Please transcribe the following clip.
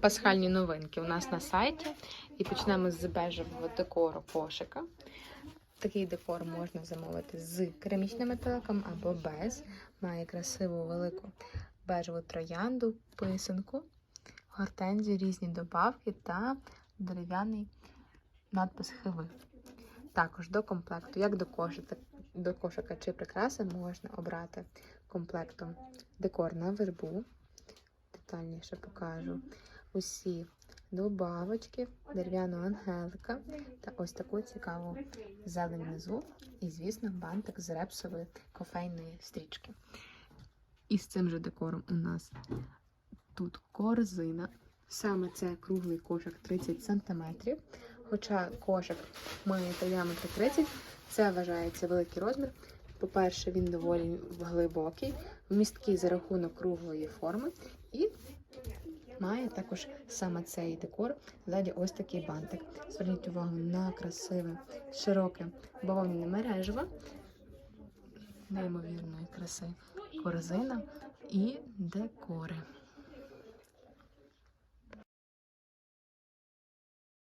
пасхальні новинки у нас на сайті. І почнемо з бежевого декору кошика. Такий декор можна замовити з керамічним метеликом або без. Має красиву велику бежеву троянду, писанку, гортензію, різні добавки та дерев'яний надпис хиви. Також до комплекту, як до кошика, до кошика чи прикраси, можна обрати комплектом декор на вербу. Детальніше покажу усі добавочки, дерев'яного ангелика та ось таку цікаву зелень внизу. І, звісно, бантик з репсової кофейної стрічки. І з цим же декором у нас тут корзина. Саме це круглий кошик 30 см. Хоча кошик має діаметр 30, це вважається великий розмір. По-перше, він доволі глибокий, вмісткий за рахунок круглої форми і має також саме цей декор. Ззаді ось такий бантик. Зверніть увагу на красиве, широке бавовняне мережево, неймовірної краси корзина і декори.